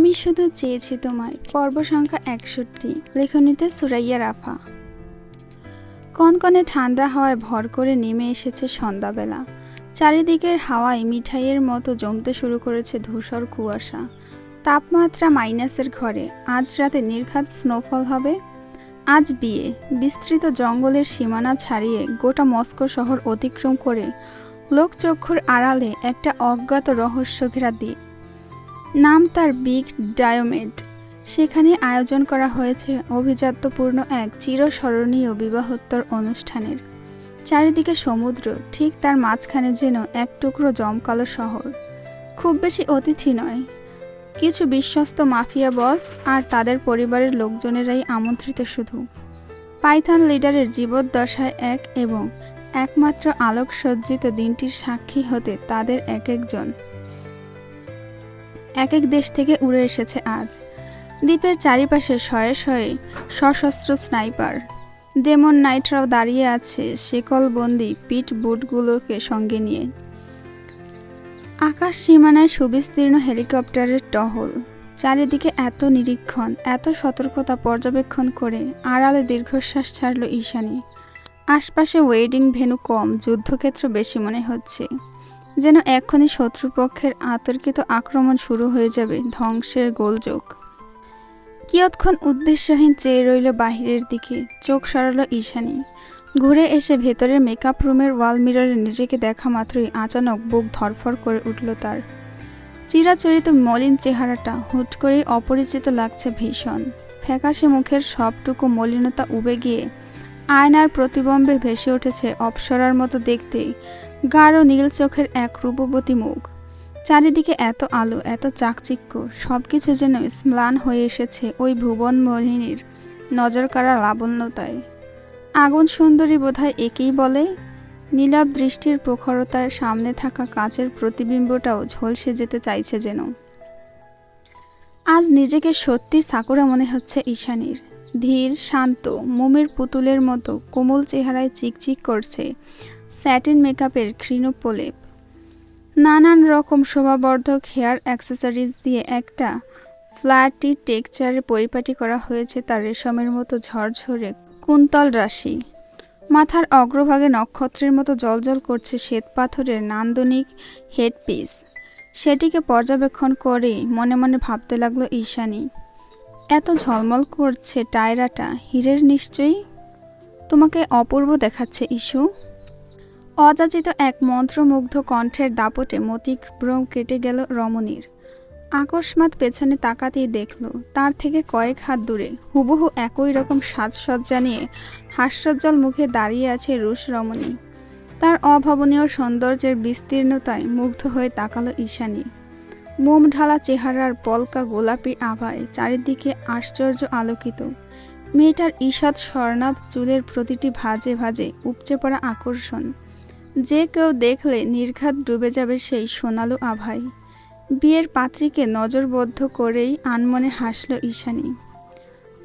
আমি শুধু চেয়েছি তোমায় পর্ব সংখ্যা একষট্টি, লেখনীতে সুরাইয়া রাফা। কনকনে ঠান্ডা হাওয়ায় ভর করে নেমে এসেছে সন্ধ্যাবেলা। চারিদিকের হাওয়ায় মিঠাইয়ের মতো জমতে শুরু করেছে ধূসর কুয়াশা। তাপমাত্রা মাইনাসের ঘরে, আজ রাতে নির্ঘাত স্নোফল হবে? আজ বিয়ে, বিস্তৃত জঙ্গলের সীমানা ছাড়িয়ে গোটা মস্কো শহর অতিক্রম করে, লোকচক্ষুর আড়ালে একটা অজ্ঞাত রহস্য ঘেরা দ্বীপ। নাম তার বিগ ডায়োমেড। সেখানে আয়োজন করা হয়েছে অভিজাত্যপূর্ণ এক চিরস্মরণীয় বিবাহোত্তর অনুষ্ঠানের। চারিদিকে সমুদ্র, ঠিক তার মাঝখানে যেন এক টুকরো জমকালো শহর। খুব বেশি অতিথি নয়। কিছু বিশ্বস্ত মাফিয়া বস আর তাদের পরিবারের লোকজনেরাই আমন্ত্রিত শুধু। পাইথান লিডারের জীবদ্দশায় এক এবং একমাত্র আলোকসজ্জিত দিনটির সাক্ষী হতে তাদের এক একজন এক এক দেশ থেকে উড়ে এসেছে আজ। দ্বীপের চারিপাশে শয়ে শয়ে সশস্ত্র স্নাইপার। ডেমন নাইটরাও দাঁড়িয়ে আছে শেকলবন্দি পিট বুটগুলোকে সঙ্গে নিয়ে। আকাশ সীমানায় সুবিস্তীর্ণ হেলিকপ্টারের টহল। চারিদিকে এত নিরীক্ষণ, এত সতর্কতা পর্যবেক্ষণ করে আড়ালে দীর্ঘশ্বাস ছাড়ল ঈশানী। আশপাশে ওয়েডিং ভেন্যু কম, যুদ্ধক্ষেত্র বেশি মনে হচ্ছে। যেন এক্ষুনি শত্রুপক্ষের আতর্কিত আক্রমণ শুরু হয়ে যাবে ধ্বংসের গোলযোগ। কিয়ৎক্ষণ উদ্দেশ্যহীন চেয়ে রইল বাহিরের দিকে, চোখ সরালো ঈশানি। ঘুরে এসে ভেতরের মেকআপ রুমের ওয়াল মিররে নিজেকে দেখা মাত্রই আচানক বুক ধরফর করে উঠল তার। চিরাচরিত মলিন চেহারাটা হুট করেই অপরিচিত লাগছে ভীষণ। ফ্যাকাশে মুখের সবটুকু মলিনতা উবে গিয়ে আয়নার প্রতিবম্বে ভেসে উঠেছে অপসরার মতো দেখতে। গাঢ় নীল চোখের এক রূপবতী মুখ। চারিদিকে এত আলো, এত চাকচিক্য সব কিছু যেন স্ম্লান হয়ে এসেছে ওই ভুবন মোহিনীর নজর কাড়া লাবণ্যতায়। আগুন সুন্দরী বোধহয় একেই বলে। নীলাভ দৃষ্টির প্রখরতার সামনে থাকা কাঁচের প্রতিবিম্বটাও ঝলসে যেতে চাইছে যেন। আজ নিজেকে সত্যি সাকুরা মনে হচ্ছে ঈশানীর। ধীর, শান্ত, মোমের পুতুলের মতো কোমল চেহারায় চিকচিক করছে। স্যাটিন মেকআপের ক্ষীণ নানান রকম শোভাবর্ধক হেয়ার অ্যাক্সেসরিজ দিয়ে একটা ফ্ল্যাটি টেক্সচারে পরিপাটি করা হয়েছে তার রেশমের মতো ঝরঝরে কুন্তল রাশি। মাথার অগ্রভাগে নক্ষত্রের মতো জলজল করছে শ্বেত পাথরের নান্দনিক হেডপিস। সেটিকে পর্যবেক্ষণ করেই মনে মনে ভাবতে লাগল ঈশানী। এত ঝলমল করছে টায়রাটা, হীরের নিশ্চয়ই? তোমাকে অপূর্ব দেখাচ্ছে ইস্যু অযাচিত এক মন্ত্রমুগ্ধ কণ্ঠের দাপটে মতিভ্রম কেটে গেল রমণীর। আকস্মাৎ পেছনে তাকাতেই দেখল, তার থেকে কয়েক হাত দূরে হুবহু একই রকম সাজসজ্জা নিয়ে হাস্যজ্জ্বল মুখে দাঁড়িয়ে আছে রুশ রমণী। তার অভাবনীয় সৌন্দর্যের বিস্তীর্ণতায় মুগ্ধ হয়ে তাকালো ঈশানী। মোম ঢালা চেহারার পলকা গোলাপি আভায় চারিদিকে আশ্চর্য আলোকিত। মেয়েটার ঈষৎ স্বর্ণাভ চুলের প্রতিটি ভাজে ভাজে উপচে পড়া আকর্ষণ। যে কেউ দেখলে নির্ঘাত ডুবে যাবে সেই সোনালো আভায় বিয়ের পাত্রীকে নজরবদ্ধ করেই আনমনে হাসল ঈশানী।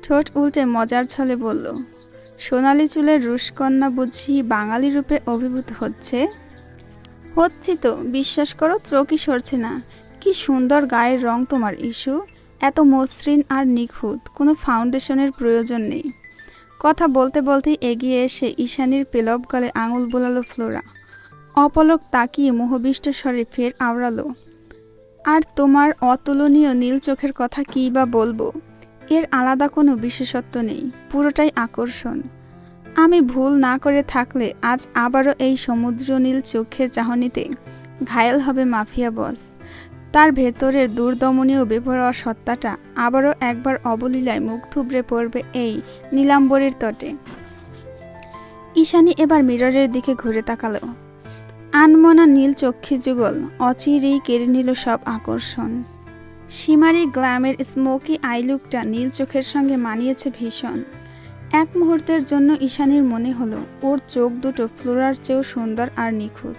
ঠোঁট উল্টে মজার ছলে বলল, সোনালি চুলের রুশকন্যা বুঝি বাঙালি রূপে অভিভূত হচ্ছে? হচ্ছি তো, বিশ্বাস করো চোখই সরছে না। কি সুন্দর গায়ের রং তোমার ইস্যু এত মসৃণ আর নিখুঁত, কোনো ফাউন্ডেশনের প্রয়োজন নেই। কথা বলতে বলতেই এগিয়ে এসে ঈশানীর পেলব গলে আঙুল বোলালো ফ্লোরা। অপলক তাকিয়ে মোহবিষ্ট স্বরে ফের আওড়ালো। আর তোমার অতুলনীয় নীল চোখের কথা কী বা বলব? এর আলাদা কোনো বিশেষত্ব নেই, পুরোটাই আকর্ষণ। আমি ভুল না করে থাকলে আজ আবারও এই সমুদ্র নীল চোখের চাহনিতে ঘায়েল হবে মাফিয়া বস। তার ভেতরের দুর্দমনীয় বেপরোয়া সত্তাটা আবারও একবার অবলীলায় মুখ থুবড়ে পড়বে এই নীলাম্বরের তটে। ঈশানী এবার মিররের দিকে ঘুরে তাকালো। আনমনা নীল চক্ষি যুগল, অচিরেই কেড়ে নিল সব আকর্ষণ। সীমারি গ্ল্যামের স্মোকি আইলুকটা নীল চোখের সঙ্গে মানিয়েছে ভীষণ। এক মুহূর্তের জন্য ঈশানীর মনে হলো, ওর চোখ দুটো ফ্লোরার চেয়েও সুন্দর আর নিখুঁত।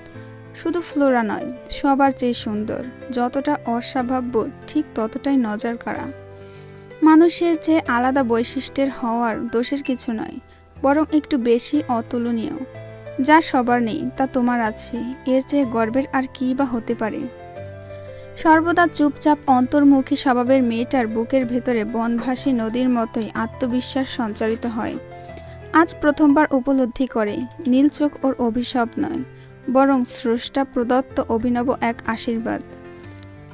শুধু ফ্লোরা নয়, সবার চেয়ে সুন্দর, যতটা অস্বাভাব্য, ঠিক ততটাই নজর কাড়া মানুষের চেয়ে আলাদা বৈশিষ্ট্যের হওয়ার দোষের কিছু নয়, বরং একটু বেশি অতুলনীয়। যা সবার নেই, তা তোমার আছে। এর চেয়ে গর্বের আর কী বা হতে পারে? সর্বদা চুপচাপ অন্তর্মুখী স্বভাবের মেয়েটার বুকের ভেতরে বনভাসী নদীর মতোই আত্মবিশ্বাস সঞ্চারিত হয়। আজ প্রথমবার উপলব্ধি করে, নীল চোখ ওর অভিশাপ নয়, বরং স্রষ্টা প্রদত্ত অভিনব এক আশীর্বাদ।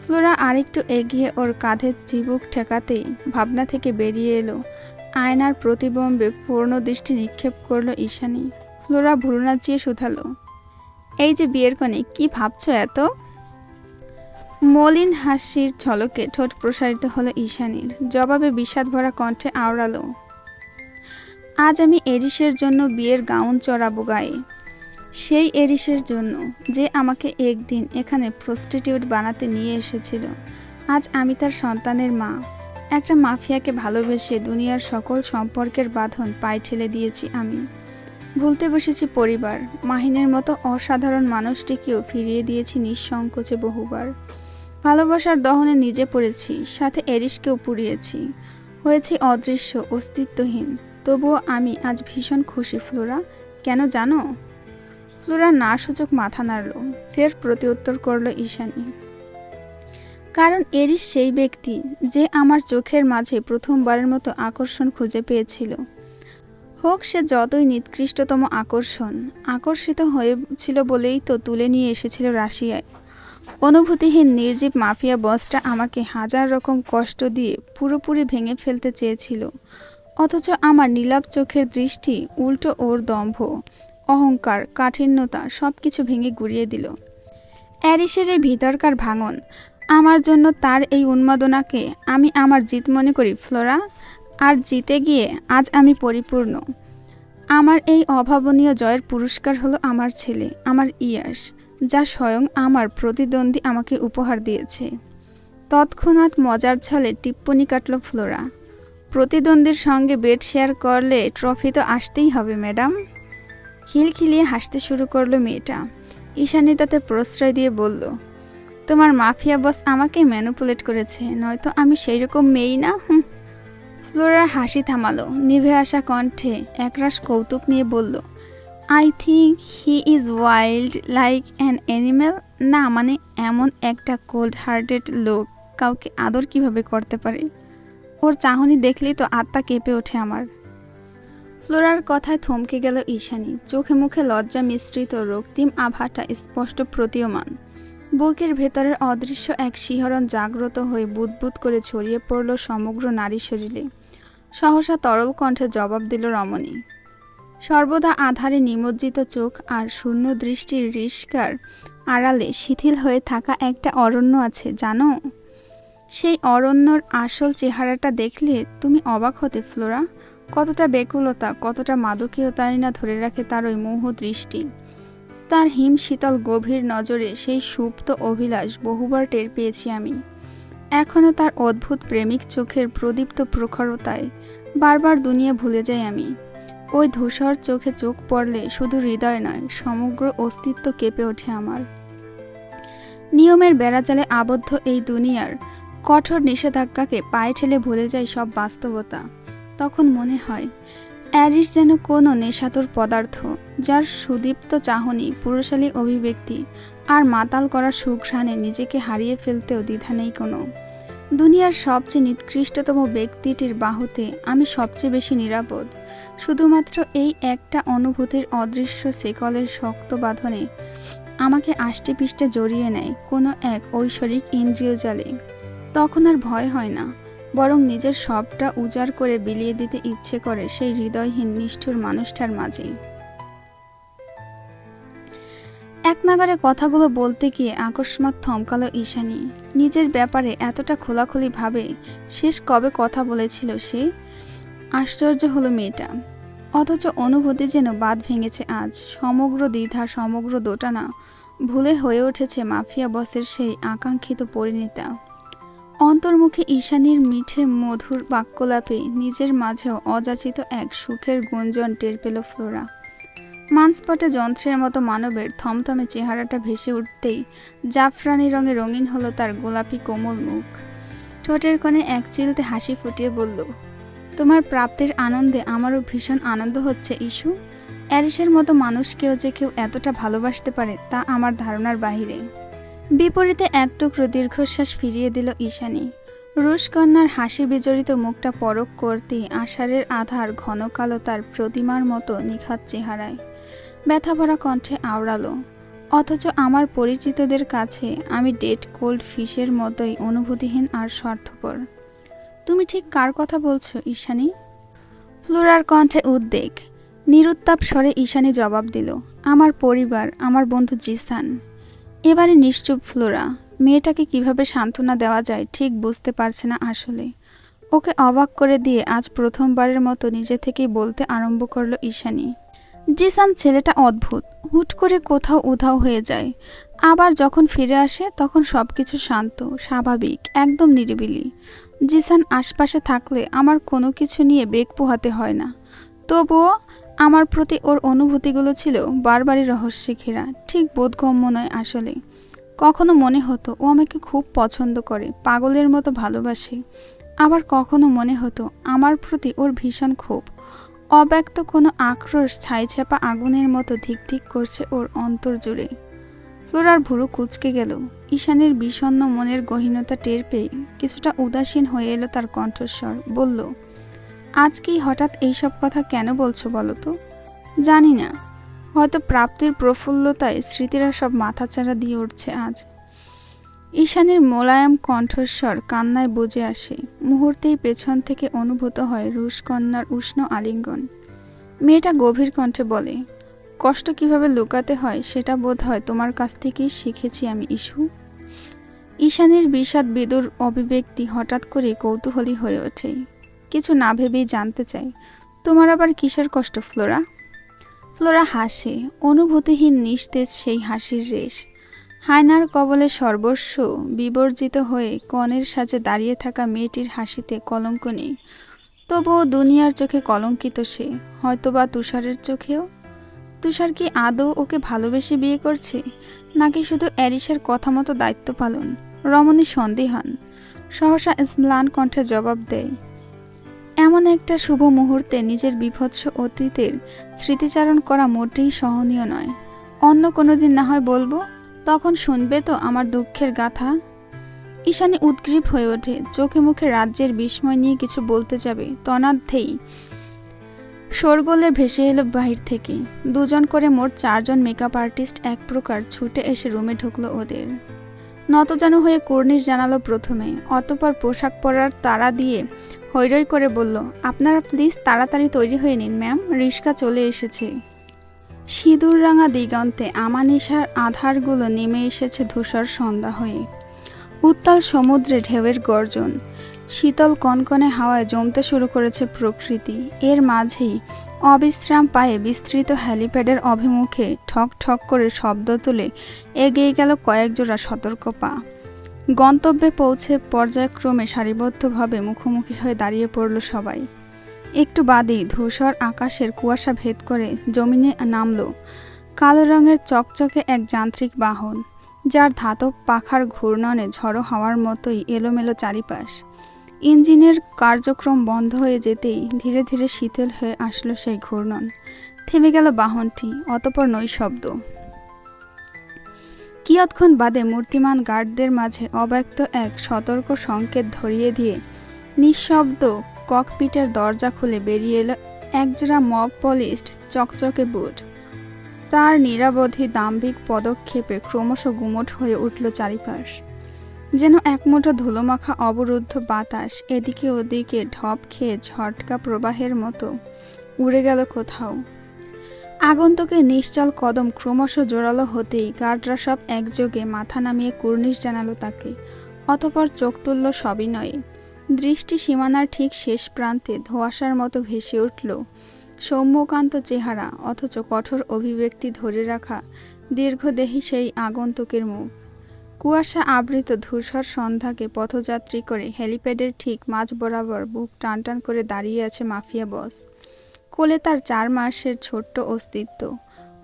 ফ্লোরা আরেকটু এগিয়ে ওর কাঁধে চিবুক ঠেকাতেই ভাবনা থেকে বেরিয়ে এলো। আয়নার প্রতিবিম্বে পূর্ণ দৃষ্টি নিক্ষেপ করল ঈশানী। ফ্লোরা ভুরু নাচিয়ে শুধালো। এই যে বিয়ের কনে, কি ভাবছ এত? মলিন হাসির ঝলকে ঠোঁট প্রসারিত হলো ঈশানীর। জবাবে বিষাদ ভরা কণ্ঠে আওড়ালো, আজ আমি এরিসের জন্য বিয়ের গাউন চড়াবো গায়ে। সেই এরিসের জন্য যে আমাকে একদিন এখানে প্রস্টিটিউট বানাতে নিয়ে এসেছিল। আজ আমি তার সন্তানের মা। একটা মাফিয়াকে ভালোবেসে দুনিয়ার সকল সম্পর্কের বাঁধন পায়ে ঠেলে দিয়েছি আমি। ভুলতে বসেছি পরিবার। মাহিনের মতো অসাধারণ মানুষটিকেও ফিরিয়ে দিয়েছি নিঃসংকোচে বহুবার। ভালোবাসার দহনে নিজে পড়েছি, সাথে এরিসকেও পুড়িয়েছি। হয়েছি অদৃশ্য, অস্তিত্বহীন। তবুও আমি আজ ভীষণ খুশি, ফ্লোরা। কেন জানো? ফ্লোরা না সূচক মাথা নাড়ল, ফের প্রতিউত্তর করল ঈশানী। কারণ এরিস সেই ব্যক্তি যে আমার চোখের মাঝে প্রথমবারের মতো আকর্ষণ খুঁজে পেয়েছিল। হোক সে যতই নিকৃষ্টতম আকর্ষণ, আকর্ষিত হয়েছিল বলেই তো তুলে নিয়ে এসেছিল রাশিয়ায়। অনুভূতিহীন নির্জীব মাফিয়া বসটা আমাকে হাজার রকম কষ্ট দিয়ে পুরোপুরি ভেঙে ফেলতে চেয়েছিল। অথচ আমার নীলাপ চোখের দৃষ্টি উল্টো ওর দম্ভ, অহংকার, কাঠিন্যতা সব কিছু ভেঙে গুড়িয়ে দিল। অ্যারিসের এই ভিতরকার ভাঙন, আমার জন্য তার এই উন্মাদনাকে আমি আমার জিত মনে করি, ফ্লোরা। আর জিতে গিয়ে আজ আমি পরিপূর্ণ। আমার এই অভাবনীয় জয়ের পুরস্কার হলো আমার ছেলে, আমার ইয়াস যা স্বয়ং আমার প্রতিদ্বন্দ্বী আমাকে উপহার দিয়েছে। তৎক্ষণাৎ মজার ছলে টিপ্পনি কাটল ফ্লোরা। প্রতিদ্বন্দ্বীর সঙ্গে বেড শেয়ার করলে ট্রফি তো আসতেই হবে, ম্যাডাম। খিলখিলিয়ে হাসতে শুরু করল মেয়েটা। ঈশানী তাতে প্রশ্রয় দিয়ে বলল, তোমার মাফিয়া বস আমাকে ম্যানুপুলেট করেছে, নয়তো আমি সেই রকম মেয়েই না? হুম। ফ্লোরার হাসি থামালো। নিভে আসা কণ্ঠে একরাশ কৌতুক নিয়ে বলল I think he is wild like an animal না মানে এমন একটা কোল্ড হার্টেড লোক, কাউকে আদর কীভাবে করতে পারে? ওর চাহনি দেখলেই তো আত্মা কেঁপে ওঠে আমার। ফ্লোরার কথায় থমকে গেল ঈশানি। চোখে মুখে লজ্জা মিশ্রিত রক্তিম আভাটা স্পষ্ট প্রতীয়মান। বুকের ভেতরের অদৃশ্য এক শিহরণ জাগ্রত হয়ে বুদবুদ করে ছড়িয়ে পড়ল সমগ্র নারী শরীরে। সহসা তরল কণ্ঠে জবাব দিল রমণী। সর্বদা আধারে নিমজ্জিত চোখ আর শূন্য দৃষ্টির রিস্কার আড়ালে শিথিল হয়ে থাকা একটা অরণ্য আছে, জানো? সেই অরণ্যর আসল চেহারাটা দেখলে তুমি অবাক হতে, ফ্লোরা। কতটা বেকুলতা কতটা মাদকীয়তাই না ধরে রাখে তার ওই মোহ দৃষ্টি। তার হিম শীতল গভীর নজরে সেই সুপ্ত অভিলাষ বহুবার টের পেয়েছি আমি। এখনও তার অদ্ভুত প্রেমিক চোখের প্রদীপ্ত প্রখরতায় বারবার দুনিয়া ভুলে যাই আমি। ওই ধূসর চোখে চোখ পড়লে শুধু হৃদয় নয়, সমগ্র অস্তিত্ব কেঁপে ওঠে আমার। নিয়মের বেড়াজালে আবদ্ধ এই দুনিয়ার কঠোর নিষেধাজ্ঞাকে পায়ে ঠেলে ভুলে যায় সব বাস্তবতা। তখন মনে হয়, অ্যারিস যেন কোনো নেশাতুর পদার্থ, যার সুদীপ্ত চাহনি, পুরুষালী অভিব্যক্তি আর মাতাল করা সুঘ্রাণে নিজেকে হারিয়ে ফেলতেও দ্বিধা নেই কোনো। দুনিয়ার সবচেয়ে নিকৃষ্টতম ব্যক্তিটির বাহুতে আমি সবচেয়ে বেশি নিরাপদ। শুধুমাত্র এই একটা অনুভূতির অদৃশ্য সেকলের শক্ত বাঁধনে আমাকে আষ্টে পিষ্টে জড়িয়ে নেয় কোনো এক ঐশ্বরিক ইন্দ্রিয় জালে। তখন আর ভয় হয় না, বরং নিজের সবটা উজাড় করে বিলিয়ে দিতে ইচ্ছে করে সেই হৃদয়হীন নিষ্ঠুর মানুষটার মাঝে। এক নাগারে কথাগুলো বলতে গিয়ে আকস্মাত থমকালো ঈশানী। নিজের ব্যাপারে এতটা খোলাখুলি ভাবে শেষ কবে কথা বলেছিল সে? আশ্চর্য হলো মেয়েটা। অথচ অনুভূতি যেন বাদ ভেঙেছে আজ। সমগ্র দ্বিধা, সমগ্র দোটানা ভুলে হয়ে উঠেছে মাফিয়া বসের সেই আকাঙ্ক্ষিত পরিণীতা। অন্তর্মুখী ঈশানীর মিঠে মধুর বাক্যলাপে নিজের মাঝেও অযাচিত এক সুখের গুঞ্জন টের পেল ফ্লোরা। মানস্পটে যন্ত্রের মতো মানবের থমথমে চেহারাটা ভেসে উঠতেই জাফরানি রঙে রঙিন হলো তার গোলাপি কোমল মুখ। ঠোঁটের কোণে এক চিলতে হাসি ফুটিয়ে বলল, তোমার প্রাপ্তির আনন্দে আমারও ভীষণ আনন্দ হচ্ছে ইস্যু অ্যারিসের মতো মানুষকেও যে কেউ এতটা ভালোবাসতে পারে, তা আমার ধারণার বাহিরে। বিপরীতে এক টুকরো দীর্ঘশ্বাস ফিরিয়ে দিল ঈশানী। রুশকন্যার হাসি বিজড়িত মুখটা পরক করতেই আষাঢ়ের আধার ঘন কালো তার প্রতিমার মতো নিখাত চেহারায়। ব্যথা ভরা কণ্ঠে আওড়ালো। অথচ আমার পরিচিতদের কাছে আমি ডেড কোল্ড ফিশের মতোই অনুভূতিহীন আর স্বার্থপর। তুমি ঠিক কার কথা বলছো, ঈশানী? ফ্লোরার কণ্ঠে উদ্বেগ। নিরুত্তাপ স্বরে ঈশানী জবাব দিল, আমার পরিবার, আমার বন্ধু জিসান। এবারে নিশ্চুপ ফ্লোরা। মেয়েটাকে কীভাবে সান্ত্বনা দেওয়া যায় ঠিক বুঝতে পারছে না আসলে। ওকে অবাক করে দিয়ে আজ প্রথমবারের মতো নিজে থেকেই বলতে আরম্ভ করল ঈশানী। জিসান, ছেলেটা অদ্ভুত। হুট করে কোথাও উধাও হয়ে যায়। আবার যখন ফিরে আসে, তখন সব কিছু শান্ত, স্বাভাবিক, একদম নিরিবিলি। জিসান আশপাশে থাকলে আমার কোনো কিছু নিয়ে বেগ পোহাতে হয় না। তবুও আমার প্রতি ওর অনুভূতিগুলো ছিল বারবারই রহস্যে ঘেরা, ঠিক বোধগম্য নয় আসলে। কখনো মনে হতো ও আমাকে খুব পছন্দ করে, পাগলের মতো ভালোবাসে। আবার কখনো মনে হতো আমার প্রতি ওর ভীষণ ক্ষোভ। অব্যক্ত কোনো আক্রোশ ছাই ছাইছাপা আগুনের মতো ধিক ধিক করছে ওর অন্তর জুড়ে। ফ্লোরার ভুরু কুচকে গেল। ঈশানের বিষণ্ণ মনের গহীনতা টের পেয়ে কিছুটা উদাসীন হয়ে এলো তার কণ্ঠস্বর, বলল, আজ কি হঠাৎ এইসব কথা কেন বলছো বলো তো? জানি না। হয়তো প্রাপ্তির প্রফুল্লতায় স্মৃতিরা সব মাথাচাড়া দিয়ে উঠছে আজ। ঈশানের মোলায়েম কণ্ঠস্বর কান্নায় বুঝে আসে। মুহূর্তেই পেছন থেকে অনুভূত হয় রুশকন্যার উষ্ণ আলিঙ্গন। মেয়েটা গভীর কণ্ঠে বলে, কষ্ট কীভাবে লুকাতে হয় সেটা বোধ হয় তোমার কাছ থেকেই শিখেছি আমি ইস্যু ঈশানের বিষাদ বিদুর অভিব্যক্তি হঠাৎ করে কৌতূহলী হয়ে ওঠে। কিছু না ভেবেই জানতে চাই তোমার আবার কিসের কষ্ট, ফ্লোরা? ফ্লোরা হাসে, অনুভূতিহীন নিস্তেজ সেই হাসির রেশ। হায়নার কবলে সর্বস্ব বিবর্জিত হয়ে কনের সাজে দাঁড়িয়ে থাকা মেয়েটির হাসিতে কলঙ্ক নেই। তবুও দুনিয়ার চোখে কলঙ্কিত সে, হয়তোবা তুষারের চোখেও। তুষার কি আদৌ ওকে ভালোবেসে বিয়ে করছে? নাকি শুধু অ্যারিসের কথা মতো দায়িত্ব পালন? রমণী সন্দেহান। সহসা স্ম্লান কণ্ঠে জবাব দেয় এমন একটা শুভ মুহূর্তে নিজের বিভৎস অতীতের স্মৃতিচারণ করা মোটেই সহনীয় নয়। অন্য কোনো দিন না হয় বলব, তখন শুনবে তো আমার দুঃখের গাথা। ঈশানী উদ্গ্রীব হয়ে ওঠে, চোখে মুখে রাজ্যের বিস্ময় নিয়ে কিছু বলতে যাবে, তনাধ্যেই। শোরগোলে ভেসে এলো বাহির থেকে। দুজন করে মোট চারজন মেকআপ আর্টিস্ট এক প্রকার ছুটে এসে রুমে ঢুকলো ওদের। নতজানু হয়ে কর্নিশ জানালো প্রথমে, অতপর পোশাক পরার তাড়া দিয়ে হৈরই করে বলল, আপনারা প্লিজ তাড়াতাড়ি তৈরি হয়ে নিন ম্যাম রিস্কা চলে এসেছে। সিঁদুর রাঙা দিগন্তে আমানিশার আধারগুলো নেমে এসেছে ধূসর সন্ধ্যা হয়ে। উত্তাল সমুদ্রে ঢেউয়ের গর্জন। শীতল কনকনে হাওয়ায় জমতে শুরু করেছে প্রকৃতি। এর মাঝেই অবিশ্রাম পায়ে বিস্তৃত হ্যালিপ্যাডের অভিমুখে ঠক ঠক করে শব্দ তুলে এগিয়ে গেল কয়েক জোড়া সতর্ক পা। গন্তব্যে পৌঁছে পর্যায়ক্রমে সারিবদ্ধভাবে মুখোমুখি হয়ে দাঁড়িয়ে পড়ল সবাই। একটু বাদেই ধূসর আকাশের কুয়াশা ভেদ করে জমিনে নামল কালো রঙের চকচকে এক যান্ত্রিক বাহন, যার ধাতব পাখার ঘূর্ণনে ঝড়ো হাওয়ার মতোই এলোমেলো চারিপাশ। ইঞ্জিনের কার্যক্রম বন্ধ হয়ে যেতেই ধীরে ধীরে শীতল হয়ে আসলো সেই ঘূর্ণন। থেমে গেল বাহনটি, অতপর নৈশব্দ। কিয়ৎক্ষণ বাদে মূর্তিমান গার্ডদের মাঝে অব্যক্ত এক সতর্ক সংকেত ধরিয়ে দিয়ে নিঃশব্দ ককপিটের দরজা খুলে বেরিয়ে এলো একজোড়া মব পলিশড চকচকে বুট। তার নিরাবধি দাম্ভিক পদক্ষেপে ক্রমশ গুমট হয়ে উঠল চারিপাশ। যেন একমুঠো ধুলোমাখা অবরুদ্ধ বাতাস এদিকে ওদিকে ঢপ খেয়ে ঝটকা প্রবাহের মতো উড়ে গেল কোথাও। আগন্তুকের নিশ্চল কদম ক্রমশ জোরালো হতেই গার্ডরা সব একযোগে মাথা নামিয়ে কুর্নিশ জানালো তাকে। অতপর চোখ তুলল সবিনয়ে দৃষ্টি সীমানার ঠিক শেষ প্রান্তে ধোঁয়াশার মতো ভেসে উঠল। সৌম্যকান্ত চেহারা, অথচ কঠোর অভিব্যক্তি ধরে রাখা দীর্ঘদেহী সেই আগন্তুকের মুখ। কুয়াশা আবৃত ধূসর সন্ধ্যাকে পথযাত্রী করে হেলিপ্যাডের ঠিক মাঝ বরাবর বুক টানটান করে দাঁড়িয়ে আছে মাফিয়া বস। কোলে তার চার মাসের ছোট্ট অস্তিত্ব।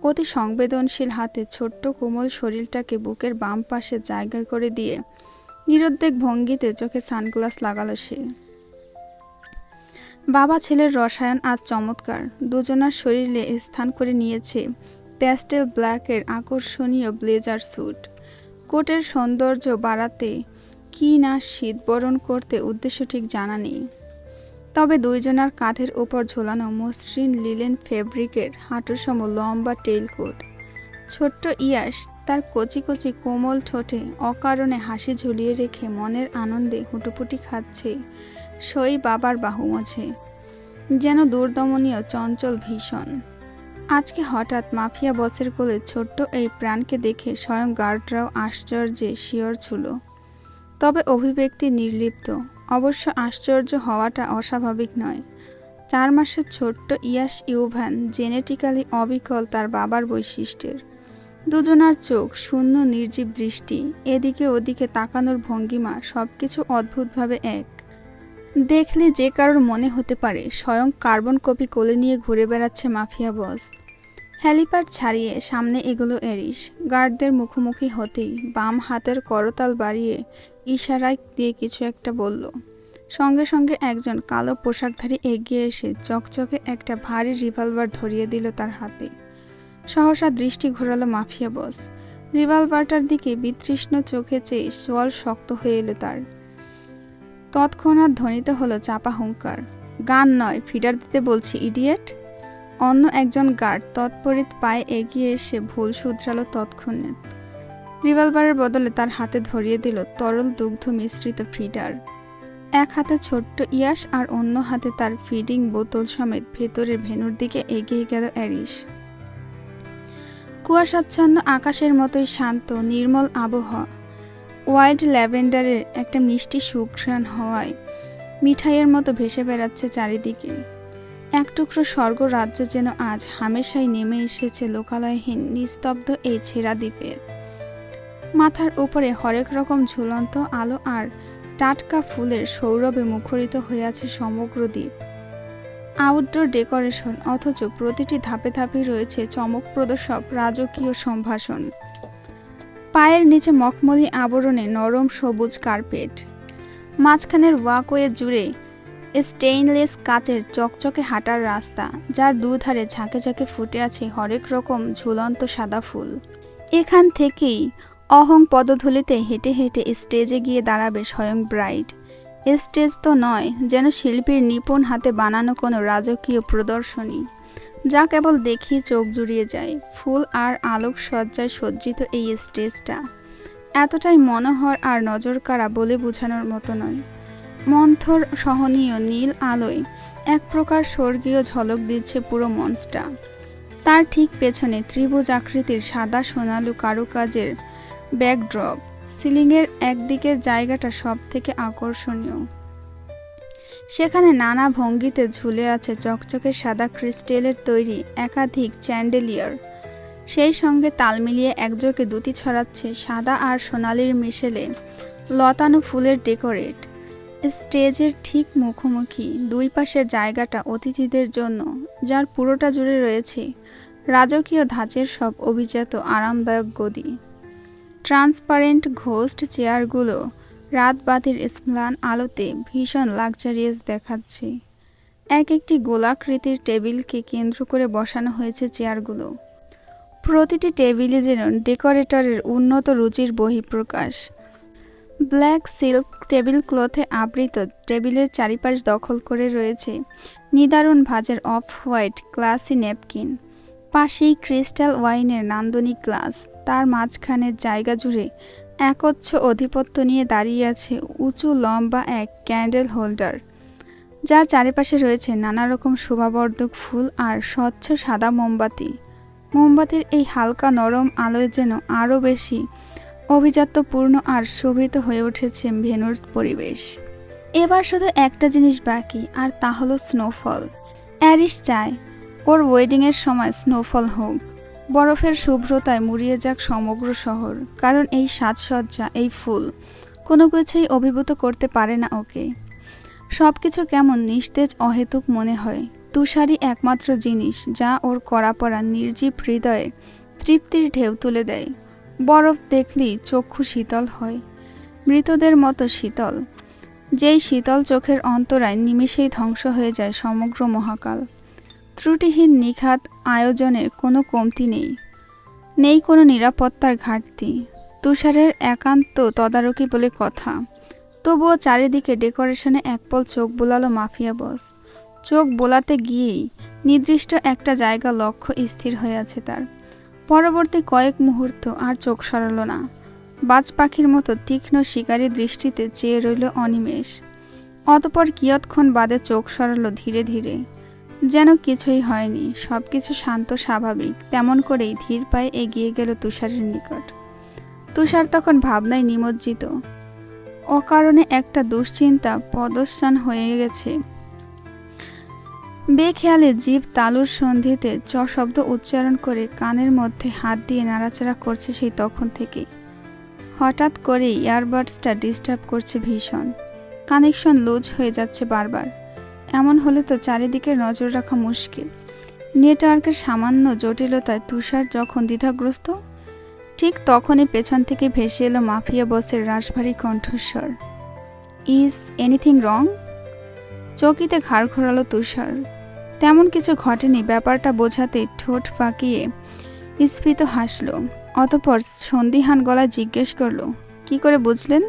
অতি সংবেদনশীল হাতে ছোট্ট কোমল শরীরটাকে বুকের বাম পাশে জায়গা করে দিয়ে নিরুদ্বেগ ভঙ্গিতে চোখে সানগ্লাস লাগালো সে। বাবা ছেলের রসায়ন আজ চমৎকার। দুজনার শরীরে স্থান করে নিয়েছে প্যাস্টেল ব্ল্যাকের আকর্ষণীয় ব্লেজার স্যুট। কোটের সৌন্দর্য বাড়াতে কি না শীত বরণ করতে উদ্দেশ্য ঠিক জানা নেই। তবে দুইজনার কাঁধের ওপর ঝোলানো মসৃণ লিলেন ফেব্রিকের হাঁটুসম লম্বা টেইল কোট। ছোট্ট ইয়াস তার কচি কচি কোমল ঠোঁটে অকারণে হাসি ঝুলিয়ে রেখে মনের আনন্দে হুটুপুটি খাচ্ছে সই বাবার বাহু মোছে, যেন দুর্দমনীয় চঞ্চল ভীষণ। আজকে হঠাৎ মাফিয়া বসের কোলে ছোট্ট এই প্রাণকে দেখে স্বয়ং গার্ডরাও আশ্চর্যে শিওর ছিল। তবে অভিব্যক্তি নির্লিপ্ত অবশ্য আশ্চর্য হওয়াটা অস্বাভাবিক নয়। চার মাসের ছোট্ট ইয়াস ইউভ্যান জেনেটিক্যালি অবিকল তার বাবার বৈশিষ্ট্যের। দুজনার চোখ শূন্য নির্জীব দৃষ্টি, এদিকে ওদিকে তাকানোর ভঙ্গিমা সবকিছু অদ্ভুতভাবে এক। দেখলে যে কারোর মনে হতে পারে, স্বয়ং কার্বন কপি কোলে নিয়ে ঘুরে বেড়াচ্ছে মাফিয়া বস। হ্যালিপ্যাড ছাড়িয়ে সামনে এগুলো এরিস গার্ডদের মুখোমুখি হতেই বাম হাতের করতাল বাড়িয়ে ইশারায় দিয়ে কিছু একটা বলল। সঙ্গে সঙ্গে একজন কালো পোশাকধারী এগিয়ে এসে চকচকে একটা ভারী রিভলভার ধরিয়ে দিল তার হাতে। সহসা দৃষ্টি ঘোরালো মাফিয়া বস। রিভলভারটার দিকে বিতৃষ্ণ চোখে চেয়ে সোয়াল শক্ত হয়ে এলো তার। তৎক্ষণাৎ ধ্বনিত হলো চাপা হুঙ্কার। গান নয়, ফিডার দিতে বলছি, ইডিয়েট। অন্য একজন গার্ড তৎপরিত পায়ে এগিয়ে এসে ভুল শুধরালো তৎক্ষণাৎ। রিভলভারের বদলে তার হাতে ধরিয়ে দিল তরল দুগ্ধ মিশ্রিত ফিডার। এক হাতে ছোট্ট ইয়াস আর অন্য হাতে তার ফিডিং বোতল সমেত ভেতরের ভেনুর দিকে এগিয়ে গেল অ্যারিস কুয়াশাচ্ছন্ন আকাশের মতোই শান্ত, নির্মল আবহাওয়া। ওয়াইল্ড ল্যাভেন্ডারের একটা মিষ্টি সুঘ্রাণ হওয়ায় মিঠাইয়ের মতো ভেসে বেড়াচ্ছে চারিদিকে। এক টুকরো স্বর্গ রাজ্য যেন আজ হামেশাই নেমে এসেছে লোকালয়হীন, নিস্তব্ধ এই ছেঁড়া দ্বীপে। মাথার উপরে হরেক রকম ঝুলন্ত আলো আর টাটকা ফুলের সৌরভে মুখরিত হয়ে আছে সমগ্র দ্বীপ। আউটডোর ডেকোরেশন অথচ প্রতিটি ধাপে ধাপে রয়েছে চমকপ্রদ সব রাজকীয় সম্ভাষণ। পায়ের নিচে মখমলি আবরণে নরম সবুজ কার্পেট। মাঝখানের ওয়াকওয়ে জুড়ে স্টেইনলেস কাচের চকচকে হাঁটার রাস্তা, যার দুধারে ঝাঁকে ঝাঁকে ফুটে আছে হরেক রকম ঝুলন্ত সাদা ফুল। এখান থেকেই অহং পদধূলিতে হেঁটে হেঁটে স্টেজে গিয়ে দাঁড়াবে স্বয়ং ব্রাইড স্টেজ তো নয়, যেন শিল্পীর নিপুণ হাতে বানানো কোনো রাজকীয় প্রদর্শনী। যা কেবল দেখি চোখ জুড়িয়ে যায়, ফুল আর আলোক সজ্জায় সজ্জিত এই স্টেজটা। এতটাই মনোহর আর নজর নজরকাড়া বলে বোঝানোর মতো নয়। মন্থর, সহনীয়, নীল আলোয় এক প্রকার স্বর্গীয় ঝলক দিচ্ছে পুরো মঞ্চটা। তার ঠিক পেছনে ত্রিভুজ আকৃতির সাদা সোনালু কারুকাজের ব্যাকড্রপ। সিলিংয়ের একদিকের জায়গাটা সব থেকে আকর্ষণীয়। সেখানে নানা ভঙ্গিতে ঝুলে আছে চকচকে সাদা ক্রিস্টেলের তৈরি একাধিক চ্যান্ডেলিয়ার। সেই সঙ্গে তাল মিলিয়ে একযোগে দুটি ছড়াচ্ছে সাদা আর সোনালির মিশেলে লতানো ফুলের ডেকোরেট। স্টেজের ঠিক মুখোমুখি দুই পাশের জায়গাটা অতিথিদের জন্য, যার পুরোটা জুড়ে রয়েছে রাজকীয় ধাঁচের সব অভিজাত আরামদায়ক গদি। ট্রান্সপারেন্ট ঘোস্ট চেয়ারগুলো রাতবাতির স্ম্লান আলোতে ভীষণ লাক্সারিয়াস দেখাচ্ছে। এক একটি গোলাকৃতির টেবিলকে কেন্দ্র করে বসানো হয়েছে চেয়ারগুলো। প্রতিটি টেবিলে যেন ডেকোরেটরের উন্নত রুচির বহিঃপ্রকাশ। ব্ল্যাক সিল্ক টেবিল ক্লথে আবৃত টেবিলের চারিপাশ দখল করে রয়েছে নিদারুণ ভাজের অফ হোয়াইট ক্লাসি ন্যাপকিন। পাশেই ক্রিস্টাল ওয়াইনের নান্দনিক গ্লাস। তার মাঝখানের জায়গা জুড়ে একচ্ছ অধিপত্য নিয়ে দাঁড়িয়ে আছে উঁচু লম্বা এক ক্যান্ডেল হোল্ডার। যার চারিপাশে রয়েছে নানা রকম শোভাবর্ধক ফুল আর স্বচ্ছ সাদা মোমবাতি। মোমবাতির এই হালকা নরম আলোয় যেন আরও বেশি অভিজাত্যপূর্ণ আর শোভিত হয়ে উঠেছে ভেনুর পরিবেশ। এবার শুধু একটা জিনিস বাকি, আর তা হলো স্নোফল। অ্যারিস চায়। ওর ওয়েডিংয়ের সময় স্নোফল হোক। বরফের শুভ্রতায় মুড়িয়ে যাক সমগ্র শহর, কারণ এই সাজসজ্জা, এই ফুল, কোনো কিছুই অভিভূত করতে পারে না ওকে। সব কিছু কেমন নিস্তেজ অহেতুক মনে হয়। তুষারই একমাত্র জিনিস, যা ওর করা পড়া নির্জীব হৃদয়ে তৃপ্তির ঢেউ তুলে দেয়। বরফ দেখলেই চক্ষু শীতল হয়। মৃতদের মতো শীতল। যেই শীতল চোখের অন্তরায় নিমেষেই ধ্বংস হয়ে যায় সমগ্র মহাকাল। ত্রুটিহীন নিখাত আয়োজনের কোনো কমতি নেই। নেই কোনো নিরাপত্তার ঘাটতি। তুষারের একান্ত তদারকি বলে কথা। তবুও চারিদিকে ডেকোরেশনে একপল চোখ বোলালো মাফিয়া বস। চোখ বোলাতে গিয়েই নির্দিষ্ট একটা জায়গা লক্ষ্য স্থির হয়ে আছে তার। পরবর্তী কয়েক মুহূর্ত আর চোখ সরালো না। বাজ পাখির মতো তীক্ষ্ণ শিকারী দৃষ্টিতে চেয়ে রইল অনিমেষ। অতপর কিয়ৎক্ষণ বাদে চোখ সরালো ধীরে ধীরে। যেন কিছুই হয়নি। সব কিছু শান্ত, স্বাভাবিক। তেমন করেই ধীর পায়ে এগিয়ে গেল তুষারের নিকট। তুষার তখন ভাবনায় নিমজ্জিত। অকারণে একটা দুশ্চিন্তা, পদস্থান হয়ে গেছে। বেখেয়ালে জীব তালুর সন্ধিতে চ শব্দ উচ্চারণ করে কানের মধ্যে হাত দিয়ে নাড়াচাড়া করছে সেই তখন থেকে। হঠাৎ করেই ইয়ারবাডসটা ডিস্টার্ব করছে ভীষণ। কানেকশন লুজ হয়ে যাচ্ছে বারবার। এমন হলে তো চারিদিকে নজর রাখা মুশকিল। নেটওয়ার্কের সামান্য জটিলতায় তুষার যখন দ্বিধাগ্রস্ত, ঠিক তখনই পেছন থেকে ভেসে এলো মাফিয়া বসের রাশভারী কণ্ঠস্বর। ইজ এনিথিং রং চকিতে ঘাড় ঘোরালো তুষার। তেমন কিছু ঘটেনি, ব্যাপারটা বোঝাতে ঠোঁট ফাঁকিয়ে স্ফীত হাসল। অতপর সন্দিহান গলা জিজ্ঞেস করল, কি করে বুঝলেন?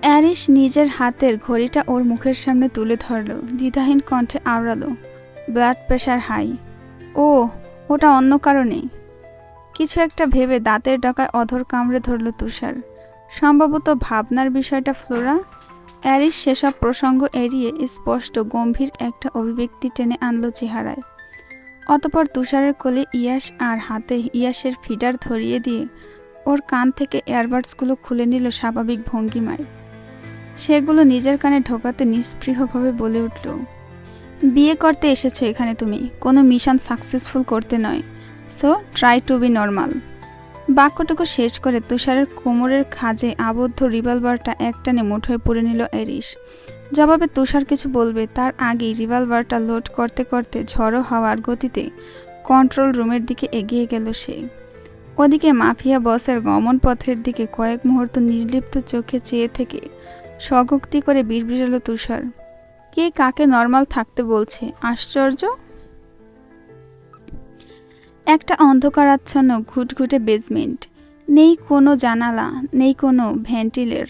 অ্যারিস নিজের হাতের ঘড়িটা ওর মুখের সামনে তুলে ধরল, দ্বিধাহীন কণ্ঠে আওড়ালো ব্লাড প্রেশার হাই ও ওটা অন্য কারণে? কিছু একটা ভেবে দাঁতের ডকায় অধর কামড়ে ধরল তুষার। সম্ভবত ভাবনার বিষয়টা, ফ্লোরা? অ্যারিস সেসব প্রসঙ্গ এড়িয়ে স্পষ্ট, গম্ভীর একটা অভিব্যক্তি টেনে আনলো চেহারায়। অতপর তুষারের কোলে ইয়াস আর হাতে ইয়াসের ফিডার ধরিয়ে দিয়ে ওর কান থেকে এয়ারবাডসগুলো খুলে নিল স্বাভাবিক ভঙ্গিমায়। সেগুলো নিজের কানে ঢোকাতে নিস্পৃহভাবে বলে উঠল, বিয়ে করতে এসেছ এখানে তুমি, কোনো মিশন সাকসেসফুল করতে নয়। So try to be normal বাক্যটুকু শেষ করে তুষারের কোমরের খাজে আবদ্ধ রিভলভারটা একটানে মুঠোয় পুরে নিল এরিস জবাবে তুষার কিছু বলবে, তার আগেই রিভলভারটা লোড করতে করতে ঝড়ো হওয়ার গতিতে কন্ট্রোল রুমের দিকে এগিয়ে গেল সে। ওদিকে মাফিয়া বসের গমন পথের দিকে কয়েক মুহূর্ত নির্লিপ্ত চোখে চেয়ে থেকে স্বগক্তি করে বিড়বিড়ালো তুষার। কে কাকে নর্মাল থাকতে বলছে? আশ্চর্য? একটা অন্ধকারাচ্ছন্ন ঘুটঘুটে বেজমেন্ট নেই কোনো জানালা, নেই কোনো ভেন্টিলের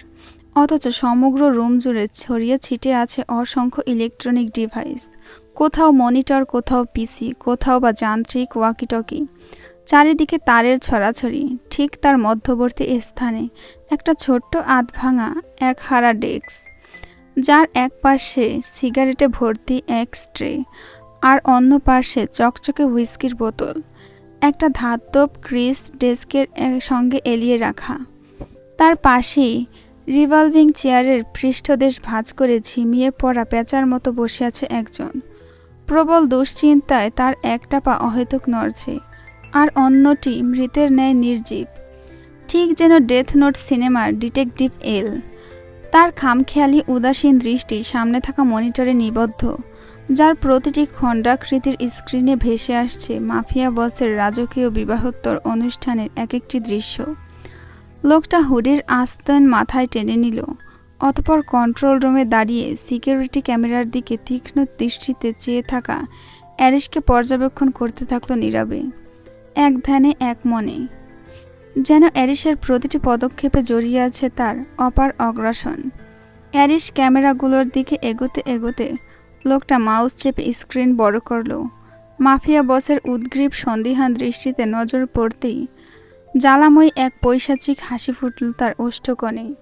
অথচ সমগ্র রুম জুড়ে ছড়িয়ে ছিটে আছে অসংখ্য ইলেকট্রনিক ডিভাইস কোথাও মনিটর কোথাও পিসি কোথাও বা যান্ত্রিক ওয়াকিটকি চারিদিকে তারের ছড়াছড়ি, ঠিক তার মধ্যবর্তী স্থানে একটা ছোট্ট আধ ভাঙা এক হারা ডেস্ক, যার এক পাশে সিগারেটে ভর্তি এক স্ট্রে আর অন্য পাশে চকচকে হুইস্কির বোতল, একটা ধাতব ক্রিস ডেস্কের সঙ্গে এলিয়ে রাখা। তার পাশেই রিভলভিং চেয়ারের পৃষ্ঠদেশ ভাঁজ করে ঝিমিয়ে পড়া পেঁচার মতো বসে আছে একজন। প্রবল দুশ্চিন্তায় তার একটা পা অহেতুক নড়ছে। আর অন্যটি মৃতের ন্যায় নির্জীব। ঠিক যেন ডেথ নোট সিনেমার ডিটেকটিভ এল। তার খামখেয়ালি, উদাসীন দৃষ্টি সামনে থাকা মনিটরে নিবদ্ধ, যার প্রতিটি খণ্ডাকৃতির স্ক্রিনে ভেসে আসছে মাফিয়া বসের রাজকীয় বিবাহোত্তর অনুষ্ঠানের এক একটি দৃশ্য। লোকটা হুডির আস্তন মাথায় টেনে নিল, অতপর কন্ট্রোল রুমে দাঁড়িয়ে সিকিউরিটি ক্যামেরার দিকে তীক্ষ্ণ দৃষ্টিতে চেয়ে থাকা অ্যারিসকে পর্যবেক্ষণ করতে থাকল নীরবে। এক ধ্যানে এক মনে। যেন অ্যারিসের প্রতিটি পদক্ষেপে জড়িয়ে আছে তার অপার অগ্রাসন। অ্যারিস ক্যামেরাগুলোর দিকে এগোতে এগোতে লোকটা মাউস চেপে স্ক্রিন বড় করল। মাফিয়া বসের উদ্গ্রীব সন্দিহান দৃষ্টিতে নজর পড়তেই জ্বালাময় এক পৈশাচিক হাসি ফুটল তার ওষ্ঠকণে।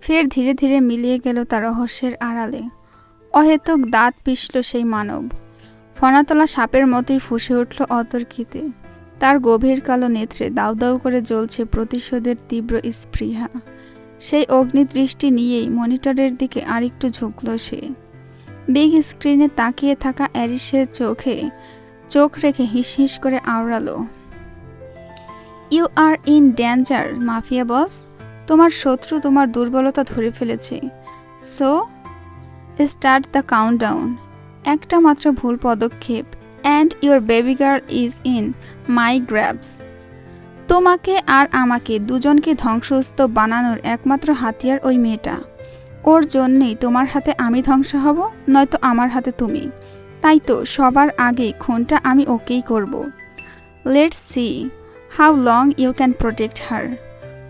ফের ধীরে ধীরে মিলিয়ে গেল তার রহস্যের আড়ালে। অহেতুক দাঁত পিষল সেই মানব। ফনাতলা সাপের মতোই ফুসে উঠল অতর্কিতে। তার গভীর কালো নেত্রে দাউ দাউ করে জ্বলছে প্রতিশোধের তীব্র স্পৃহা। সেই অগ্নিদৃষ্টি নিয়েই মনিটরের দিকে আরেকটু ঝুঁকল সে। বিগ স্ক্রিনে তাকিয়ে থাকা অ্যারিসের চোখে, চোখ রেখে হিস হিস করে আওড়ালো। You are in danger mafia boss. তোমার শত্রু তোমার দুর্বলতা ধরে ফেলেছে। সো স্টার্ট দ্য কাউন্টডাউন একটা মাত্র ভুল পদক্ষেপ and your baby girl is in my grabs তোমাকে আর আমাকে দুজনকে ধ্বংসস্ত বানানোর একমাত্র হাতিয়ার ওই মেয়েটা। ওর জন্যেই তোমার হাতে আমি ধ্বংস হব, নয়তো আমার হাতে তুমি। তাই তো সবার আগে খুনটা আমি ওকেই করব। Let's see how long you can protect her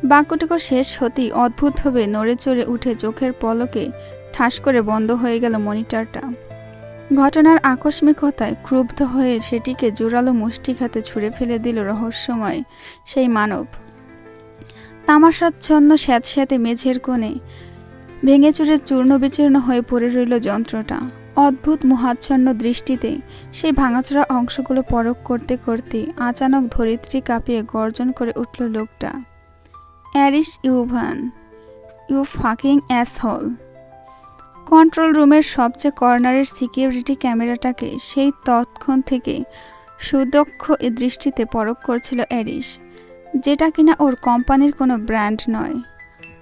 বাক্যটুকু শেষ হতেই অদ্ভুতভাবে নড়ে চড়ে উঠে চোখের পলকে ঠাস করে বন্ধ হয়ে গেল মনিটরটা। ঘটনার আকস্মিকতায় ক্রুব্ধ হয়ে সেটিকে জোরালো মুষ্টিঘাতে ছুঁড়ে ফেলে দিল রহস্যময় সেই মানব। তামাশাচ্ছন্ন স্যাঁতস্যাঁতে মেঝের কোণে ভেঙে চুরে চূর্ণ বিচূর্ণ হয়ে পড়ে রইল যন্ত্রটা। অদ্ভুত মোহাচ্ছন্ন দৃষ্টিতে সেই ভাঙাচোরা অংশগুলো পরক করতে করতে আচানক ধরিত্রী কাঁপিয়ে গর্জন করে উঠল লোকটা। Aris Yuvan, you fucking asshole. Control রুমের সবচেয়ে কর্নারের সিকিউরিটি ক্যামেরাটাকে সেই তৎক্ষণ থেকে সুদক্ষ দৃষ্টিতে পরক করছিল অ্যারিস যেটা কিনা ওর কোম্পানির কোনো ব্র্যান্ড নয়।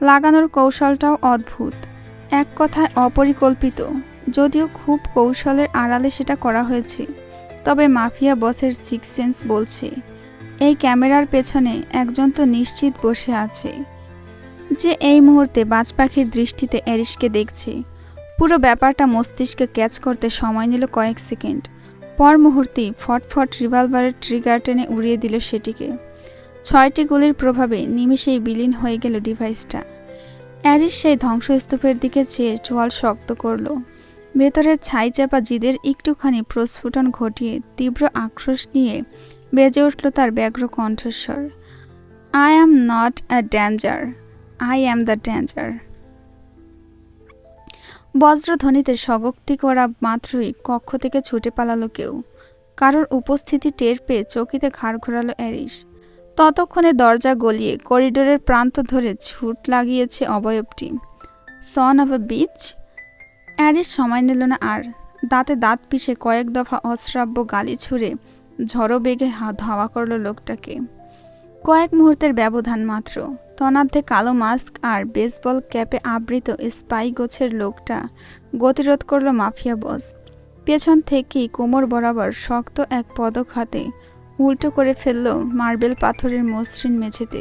লাগানোর কৌশলটাও অদ্ভুত, এক কথায় অপরিকল্পিত, যদিও খুব কৌশলের আড়ালে সেটা করা হয়েছে। তবে মাফিয়া বসের সিক্স সেন্স বলছে, এই ক্যামেরার পেছনে একজন তো নিশ্চিত বসে আছে, যে এই মুহূর্তে বাজ পাখির দৃষ্টিতে অ্যারিসকে দেখছে। পুরো ব্যাপারটা মস্তিষ্কে ক্যাচ করতে সময় নিল কয়েক সেকেন্ড। পর মুহূর্তেই ফটফট রিভলভারের ট্রিগার টেনে উড়িয়ে দিল সেটিকে। ছয়টি গুলির প্রভাবে নিমেষেই বিলীন হয়ে গেল ডিভাইসটা। অ্যারিস সেই ধ্বংসস্তূপের দিকে চেয়ে চোয়াল শক্ত করল। ভেতরের ছাই চাপা জিদের একটুখানি প্রস্ফুটন ঘটিয়ে তীব্র আক্রোশ নিয়ে বেজে উঠল তার ব্যগ্র কণ্ঠস্বর। I am not a danger I am the danger বজ্রধ্বনিতে স্বগক্তি করা মাত্রই কক্ষ থেকে ছুটে পালালো কেউ। কারোর উপস্থিতি টের পেয়ে চকিতে ঘাড় ঘোরালো অ্যারিস ততক্ষণে দরজা গলিয়ে করিডোরের প্রান্ত ধরে ছুট লাগিয়েছে অবয়বটি। সন অফ এ বিচ অ্যারিস সময় নিল না আর দাঁতে দাঁত পিষে কয়েক দফা অশ্রাব্য গালি ছুঁড়ে ঝড়ো বেগে হা- ধাওয়া করল লোকটাকে। কয়েক মুহূর্তের ব্যবধান মাত্র। তনার্ধে কালো মাস্ক আর বেসবল ক্যাপে আবৃত স্পাই গোছের লোকটা গতিরোধ করল মাফিয়া বস। পেছন থেকেই কোমর বরাবর শক্ত এক পদক হাতে উল্টো করে ফেলল মার্বেল পাথরের মসৃণ মেঝেতে।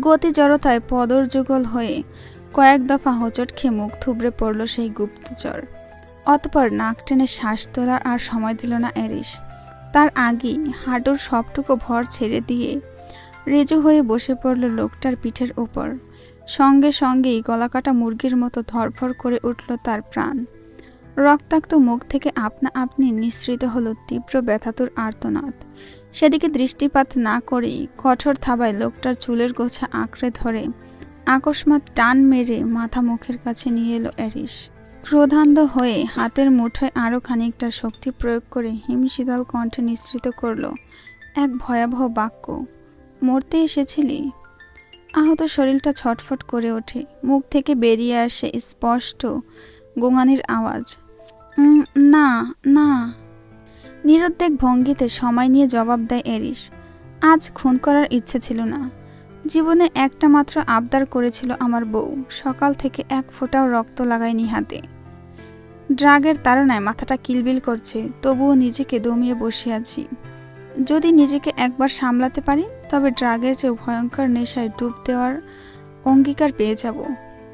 গতি জড়তায় পদর যুগল হয়ে কয়েক দফা হোঁচট খেয়ে মুখ থুবড়ে পড়ল সেই গুপ্তচর। অতপর নাক টেনে শ্বাস তোলার আর সময় দিল না এরিস তার আগেই হাঁটুর সবটুকু ভর ছেড়ে দিয়ে রেজু হয়ে বসে পড়ল লোকটার পিঠের উপর। সঙ্গে সঙ্গেই গলাকাটা মুরগির মতো ধরফর করে উঠল তার প্রাণ। রক্তাক্ত মুখ থেকে আপনা আপনি নিঃসৃত হলো তীব্র ব্যথাতুর আর্তনাদ। সেদিকে দৃষ্টিপাত না করেই কঠোর থাবায় লোকটার চুলের গোছা আঁকড়ে ধরে আকস্মাৎ টান মেরে মাথা মুখের কাছে নিয়ে এলো অ্যারিস ক্রোধান্ধ হয়ে হাতের মুঠোয় আরও খানিকটা শক্তি প্রয়োগ করে হিমশীতল কণ্ঠে নিঃসৃত করল, এক ভয়াবহ বাক্য। মরতে এসেছিলি? আহত শরীরটা ছটফট করে ওঠে। মুখ থেকে বেরিয়ে আসে স্পষ্ট গোঙানির আওয়াজ। না না। নিরুদ্বেগ ভঙ্গিতে সময় নিয়ে জবাব দেয় এরিস আজ খুন করার ইচ্ছে ছিল না। জীবনে একটা মাত্র আবদার করেছিল আমার বউ। সকাল থেকে এক ফোঁটাও রক্ত লাগায়নি হাতে। ড্রাগের তাড়নায় মাথাটা কিলবিল করছে, তবুও নিজেকে দমিয়ে বসে আছি। যদি নিজেকে একবার সামলাতে পারি? তবে ড্রাগের চেয়ে ভয়ঙ্কর নেশায় ডুব দেওয়ার অঙ্গীকার পেয়ে যাব।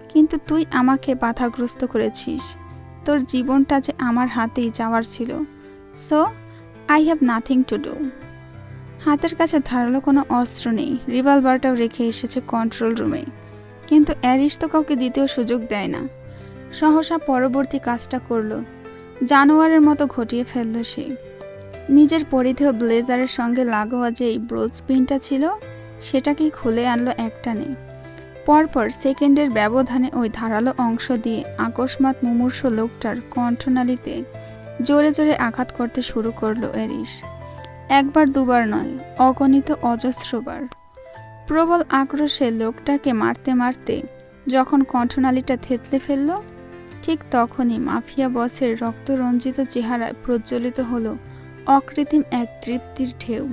কিন্তু তুই আমাকে বাধাগ্রস্ত করেছিস। তোর জীবনটা যে আমার হাতেই যাওয়ার ছিল। So I have nothing to do হাতের কাছে ধারালো কোনো অস্ত্র নেই। রিভলভারটাও রেখে এসেছে কন্ট্রোল রুমে। কিন্তু অ্যারিস তো কাউকে দ্বিতীয় সুযোগ দেয় না। সহসা পরবর্তী কাজটা করল। জানোয়ারের মতো ঘটিয়ে ফেলল সে। নিজের পরিধেয় ব্লেজারের সঙ্গে লাগোয়া যেই ব্রোজ পিনটা ছিল, সেটাকেই খুলে আনলো একটানে। পরপর সেকেন্ডের ব্যবধানে ওই ধারালো অংশ দিয়ে আকস্মাৎ মুমূর্ষ লোকটার কণ্ঠনালীতে জোরে জোরে আঘাত করতে শুরু করল এরিস একবার দুবার নয়, অগণিত অজস্রবার। প্রবল আক্রোশে লোকটাকে মারতে মারতে যখন কণ্ঠনালীটা থেতলে ফেলল, ঠিক তখনই মাফিয়া বসের রক্তরঞ্জিত চেহারায় প্রজ্বলিত হলো অকৃত্রিম এক তৃপ্তির ঢেউ।